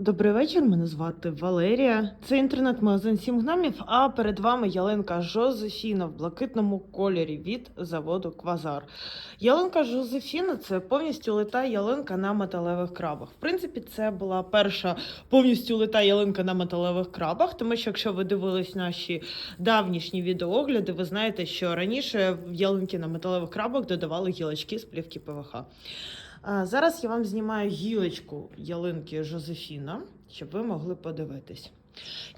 Добрий вечір, мене звати Валерія. Це інтернет-магазин Сім гномів, а перед вами ялинка Жозефіна в блакитному кольорі від заводу Квазар. Ялинка Жозефіна це повністю лита ялинка на металевих крабах. В принципі, це була перша повністю лита ялинка на металевих крабах, тому що якщо ви дивились наші давнішні відеоогляди, ви знаєте, що раніше в ялинки на металевих крабах додавали гілочки з плівки ПВХ. Зараз я вам знімаю гілочку ялинки Жозефіна, щоб ви могли подивитись.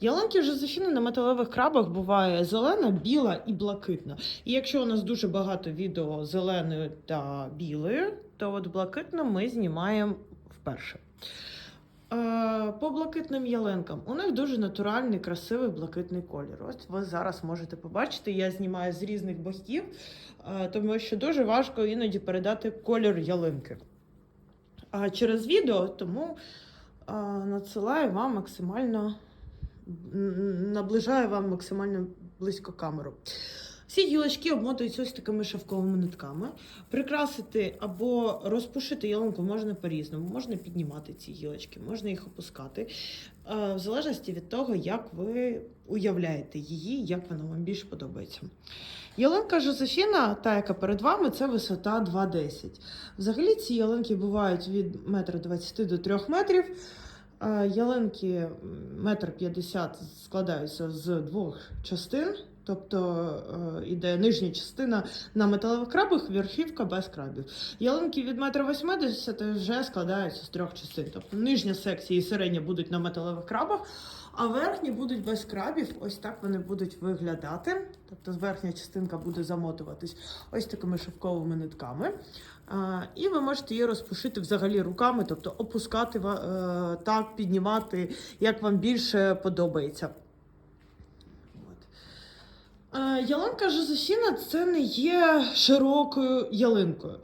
Ялинки Жозефіни на металевих крабах буває зелена, біла і блакитна. І якщо у нас дуже багато відео зеленою та білою, то от блакитну ми знімаємо вперше. Е, По блакитним ялинкам у них дуже натуральний, красивий блакитний колір. Ось ви зараз можете побачити. Я знімаю з різних боків, е, тому що дуже важко іноді передати колір ялинки. Через відео, тому надсилаю вам максимально наближаю вам максимально близько камеру. Всі гілочки обмотуються ось такими шовковими нитками. Прикрасити або розпушити ялинку можна по-різному. Можна піднімати ці гілочки, можна їх опускати. е, В залежності від того, як ви уявляєте її, як вона вам більше подобається. Ялинка Жозефіна, та яка перед вами, це висота 2,10. Взагалі ці ялинки бувають від 1,20 м до 3 метрів. Е, Ялинки 1,50 м складаються з двох частин. Тобто е, іде нижня частина на металевих крабах, верхівка без крабів. Ялинки від 1,80 м вже складаються з трьох частин. Тобто нижня секція і середня будуть на металевих крабах, а верхні будуть без крабів. Ось так вони будуть виглядати. Тобто верхня частинка буде замотуватись ось такими шовковими нитками. І ви можете її розпушити взагалі руками, тобто опускати е, так, піднімати, як вам більше подобається. Е, Ялинка Жозефіна це не є широкою ялинкою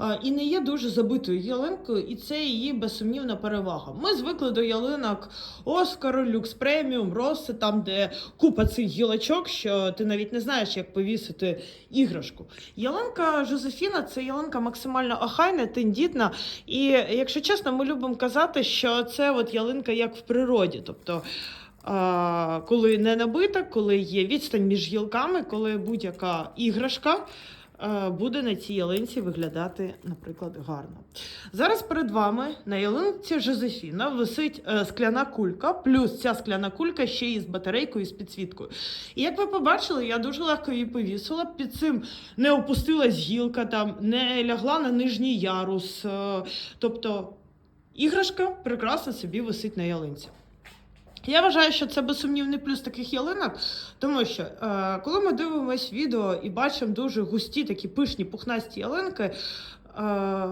е, і не є дуже забитою ялинкою, і це її безсумнівна перевага. Ми звикли до ялинок Оскар, Люкс Преміум, Роси, там, де купа цих гілочок, що ти навіть не знаєш, як повісити іграшку. Ялинка Жозефіна це ялинка максимально охайна, тендітна. І якщо чесно, ми любимо казати, що це от ялинка як в природі. Тобто коли не набита, коли є відстань між гілками, коли будь-яка іграшка буде на цій ялинці виглядати, наприклад, гарно. Зараз перед вами на ялинці Жозефіна висить е, скляна кулька, плюс ця скляна кулька ще й з батарейкою і з підсвіткою. І як ви побачили, я дуже легко її повісила. Під цим не опустилась гілка, там не лягла на нижній ярус. е, тобто іграшка прекрасно собі висить на ялинці. Я вважаю, що це безсумнівний плюс таких ялинок, тому що е, коли ми дивимось відео і бачимо дуже густі, такі пишні, пухнасті ялинки,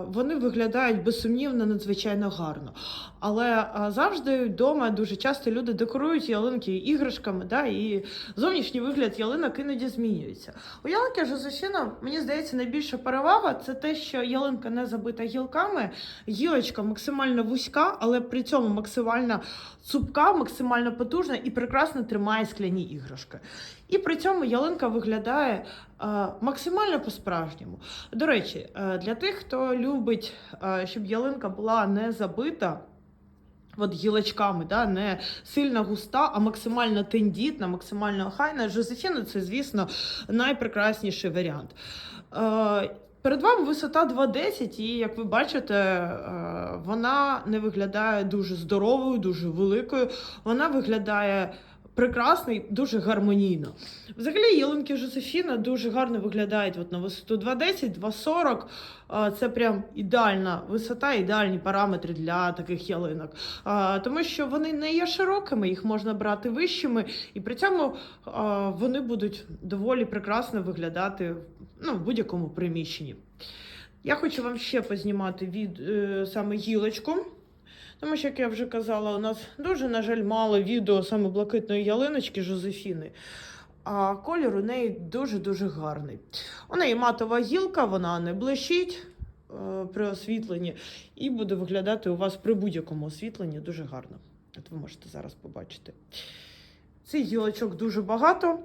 вони виглядають безсумнівно надзвичайно гарно. Але е, завжди вдома дуже часто люди декорують ялинки іграшками, да, і зовнішній вигляд ялинок іноді змінюється. У ялинки Жозефіна, мені здається, найбільша перевага це те, що ялинка не забита гілками, гілочка максимально вузька, але при цьому максимально цупка, максимально потужна і прекрасно тримає скляні іграшки. І при цьому ялинка виглядає е, максимально по-справжньому. До речі, е, для тих, хто любить, е, щоб ялинка була не забита. От гілочками, да, не сильно густа, а максимально тендітна, максимально охайна. Жозефіна це, звісно, найпрекрасніший варіант. Перед вами висота 2,10, і як ви бачите, вона не виглядає дуже здоровою, дуже великою. Вона виглядає прекрасно і дуже гармонійно. Взагалі, ялинки Жозефіна дуже гарно виглядають от на висоту 2,10, 2,40. Е, Це прям ідеальна висота, ідеальні параметри для таких ялинок. Тому що вони не є широкими, їх можна брати вищими, і при цьому вони будуть доволі прекрасно виглядати ну, в будь-якому приміщенні. Я хочу вам ще познімати від е, саме гілочку. Тому що, як я вже казала, у нас дуже, на жаль, мало відео саме блакитної ялиночки Жозефіни. А колір у неї дуже-дуже гарний. У неї матова гілка, вона не блищить е, при освітленні і буде виглядати у вас при будь-якому освітленні дуже гарно. От ви можете зараз побачити. Цих гілочок дуже багато.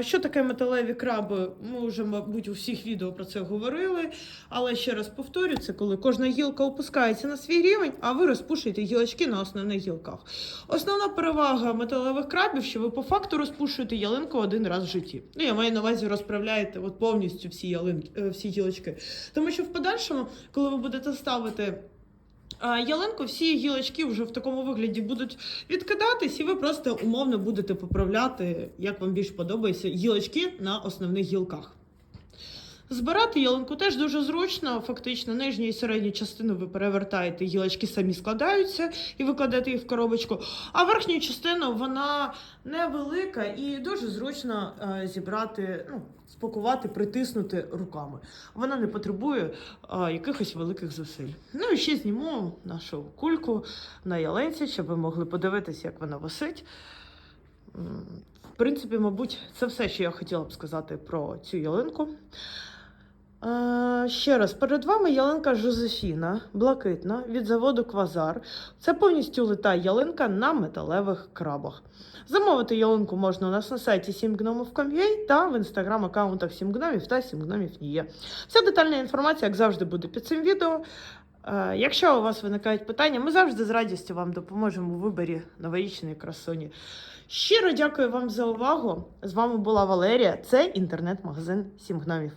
Що таке металеві краби? Ми вже, мабуть, у всіх відео про це говорили. Але ще раз повторю, це коли кожна гілка опускається на свій рівень, а ви розпушуєте гілочки на основних гілках. Основна перевага металевих крабів, що ви по факту розпушуєте ялинку один раз в житті. Ну, я маю на увазі розправляєте от повністю всі ялинки, е, всі гілочки. Тому що в подальшому, коли ви будете ставити. Ялинку всі гілочки вже в такому вигляді будуть відкидатись, і ви просто умовно будете поправляти, як вам більш подобається, гілочки на основних гілках. Збирати ялинку теж дуже зручно. Фактично, нижню і середню частину ви перевертаєте, гілочки самі складаються і ви кладете їх в коробочку. А верхню частину вона невелика і дуже зручно е, зібрати, ну, спакувати, притиснути руками. Вона не потребує е, якихось великих зусиль. Ну і ще зніму нашу кульку на ялинці, щоб ви могли подивитися, як вона висить. В принципі, мабуть, це все, що я хотіла б сказати про цю ялинку. Е, ще раз, перед вами ялинка Жозефіна, блакитна від заводу Квазар. Це повністю лита ялинка на металевих крабах. Замовити ялинку можна у нас на сайті 7gnomів.com.ua та в інстаграм-аккаунтах 7 гномів та 7 гномів Ніє. Вся детальна інформація, як завжди, буде під цим відео. Е, Якщо у вас виникають питання, ми завжди з радістю вам допоможемо у виборі новорічної красуні. Щиро дякую вам за увагу. З вами була Валерія. Це інтернет-магазин 7 гномів.